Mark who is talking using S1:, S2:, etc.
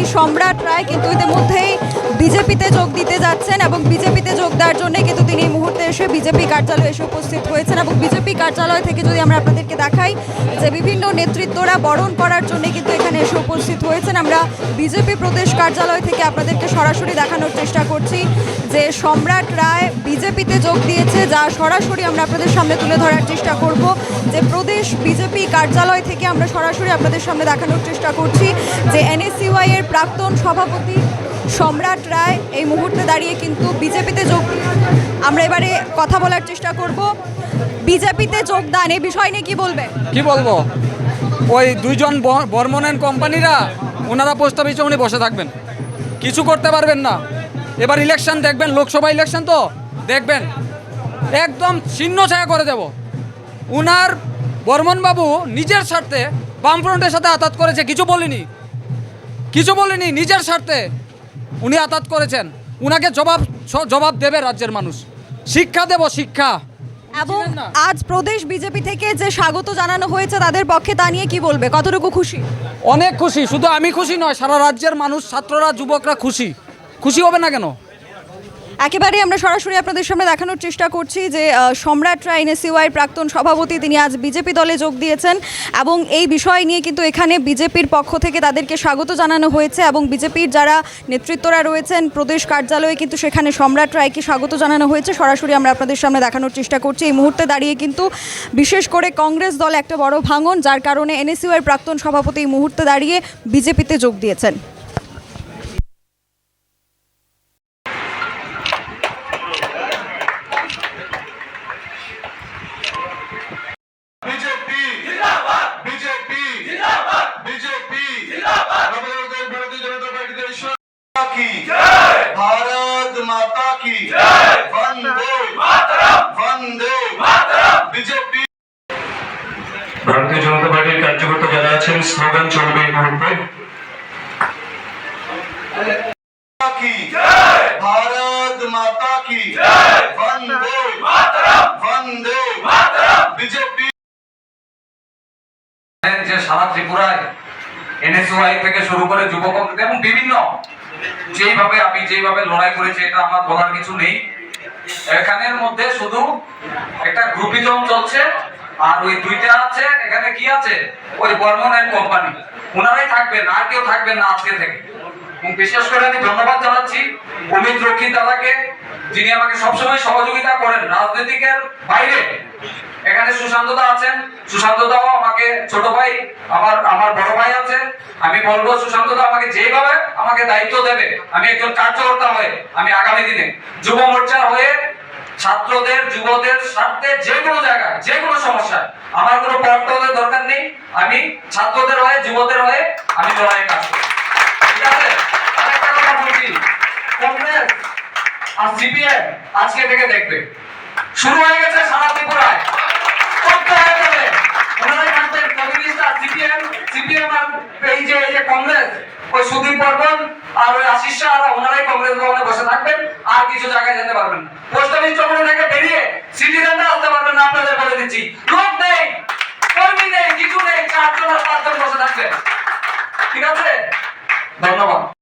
S1: সভাপতি সম্রাট রায় কিন্তু ইতিমধ্যেই বিজেপিতে যোগ দিতে যাচ্ছেন এবং বিজেপিতে যোগ দেওয়ার জন্য কিন্তু তিনি এসে বিজেপি কার্যালয়ে এসে উপস্থিত হয়েছেন এবং বিজেপি কার্যালয় থেকে যদি আমরা আপনাদেরকে দেখাই যে বিভিন্ন নেতৃত্বরা বরণ করার জন্য কিন্তু এখানে এসে উপস্থিত হয়েছেন, আমরা বিজেপি প্রদেশ কার্যালয় থেকে আপনাদেরকে সরাসরি দেখানোর চেষ্টা করছি যে সম্রাট রায় বিজেপিতে যোগ দিয়েছে, যা সরাসরি আমরা আপনাদের সামনে তুলে ধরার চেষ্টা করব। যে প্রদেশ বিজেপি কার্যালয় থেকে আমরা সরাসরি আপনাদের সামনে দেখানোর চেষ্টা করছি যে এনএসইউআই এর প্রাক্তন সভাপতি সম্রাট রায় এই মুহূর্তে দাঁড়িয়ে কিন্তু বিজেপিতে যোগ আমরা এবারে কথা বলার চেষ্টা করব। বিজেপিতে যোগদান এই বিষয় নিয়ে কি বলবে?
S2: কি বলব? ওই দুইজন বর্মনেন কোম্পানিরা, ওনারা পোস্ট অফিসে উনি বসে থাকবেন। কিছু করতে পারবেন না। এবার ইলেকশন দেখবেন, লোকসভা ইলেকশন তো, দেখবেন। একদম ছিন্ন ছায়া করে দেব। উনার বর্মনবাবু নিজের স্বার্থে বামফ্রন্টের সাথে আতাত করেছে, কিছু বলিনি। কিছু বলিনি, নিজের স্বার্থে। উনি আতাত করেছেন। উনাকে জবাব জবাব দেবে রাজ্যের মানুষ। শিক্ষা দেব শিক্ষা।
S1: এবং আজ প্রদেশ বিজেপি থেকে যে স্বাগত জানানো হয়েছে তাদের পক্ষে তা নিয়ে কি বলবে? কতটুকু খুশি?
S2: অনেক খুশি। শুধু আমি খুশি নয় সারা রাজ্যের মানুষ ছাত্ররা যুবকরা খুশি। খুশি হবে না কেন?
S1: একেবারে আমরা সরাসরি আপনাদের সামনে দেখানোর চেষ্টা করছি যে আহ, সম্রাট রায় এনএসইউআই প্রাক্তন সভাপতি তিনি আজ বিজেপি দলে যোগ দিয়েছেন এবং এই বিষয় নিয়ে কিন্তু এখানে বিজেপির পক্ষ থেকে তাদেরকে স্বাগত জানানো হয়েছে এবং বিজেপির যারা নেতৃত্বরা রয়েছেন প্রদেশ কার্যালয়ে কিন্তু সেখানে সম্রাট রায়কে স্বাগত জানানো হয়েছে। সরাসরি আমরা আপনাদের সামনে দেখানোর চেষ্টা করছি। এই মুহূর্তে দাঁড়িয়ে কিন্তু বিশেষ করে কংগ্রেস দল একটা বড় ভাঙন যার কারণে এনএসইউআই প্রাক্তন সভাপতি এই মুহূর্তে দাঁড়িয়ে বিজেপিতে যোগ দিয়েছেন।
S3: ভারতীয় জনতা
S4: পার্টির কার্যকর্তা যারা আছেন স্লোগান চলবে এই মুহূর্তে।
S3: কি? জয় ভারত মাতা কি? জয় বন্দে। মাতরম বন্দে। মাতরম বিজেপি
S2: যে সারা ত্রিপুরায় এনএসওয়াই থেকে শুরু করে যুব কংগ্রেস এবং বিভিন্ন যেইভাবে আমি যেইভাবে লড়াই করেছি এটা আমার বলার কিছু নেই। এখানের মধ্যে শুধু একটা গ্রুপিজম চলছে। আর ওই দুইটা আছে, এখানে কি আছে? ওই বর্মন অ্যান্ড কোম্পানি। ওনারাই থাকবেন, আর কেউ থাকবেন না আজকে থেকে। বিশেষ করে আমি ধন্যবাদ জানাচ্ছি অমিত রক্ষিত দাদাকে যিনি আমাকে সবসময় সহযোগিতা করেন রাজনীতিকের বাইরে। এখানে সুশান্ত দা আছেন। সুশান্ত দাও আমাকে ছোট ভাই, আমার আমার বড় ভাই আছে। আমি বলব সুশান্ত দা আমাকে যেভাবে আমাকে দায়িত্ব দেবে, আমি একজন কার্যকর্তা হয়ে, আমি আগামী দিনে যুব মোর্চার হয়ে ছাত্রদের, যুবদের স্বার্থে যে কোনো জায়গায়, যে কোনো সমস্যায়। আমার কোনো পট্টদের দরকার নেই। আমি ছাত্রদের হয়ে, যুবদের হয়ে আমি লড়াই কাজ করি। ঠিক আছে? আরেকটা কথা বলছি। কংগ্রেস আর সিপিএম আজকে থেকে দেখবে। শুরু হয়ে গেছে সারা ত্রিপুরায়। করতে হয়ে যাবে। ওনারাই থাকবেন কমিউনিস্ট এই যে এই যে কংগ্রেস, ওই সুদীপ বর্মন আর ওই আশিস শাহ আর ওনারাই কংগ্রেস ভবনে বসে থাকবেন, আর কিছু জায়গায় যেতে পারবেন পোস্ট অফিস চক্র থেকে বেরিয়ে সিটিজেনরা আসতে পারবেন না, আপনাদের বলে দিচ্ছি, লোক নেই, কর্মী নেই, কিছু নেই, চারজন আর পাঁচজন বসে থাকবেন। ঠিক আছে? ধন্যবাদ।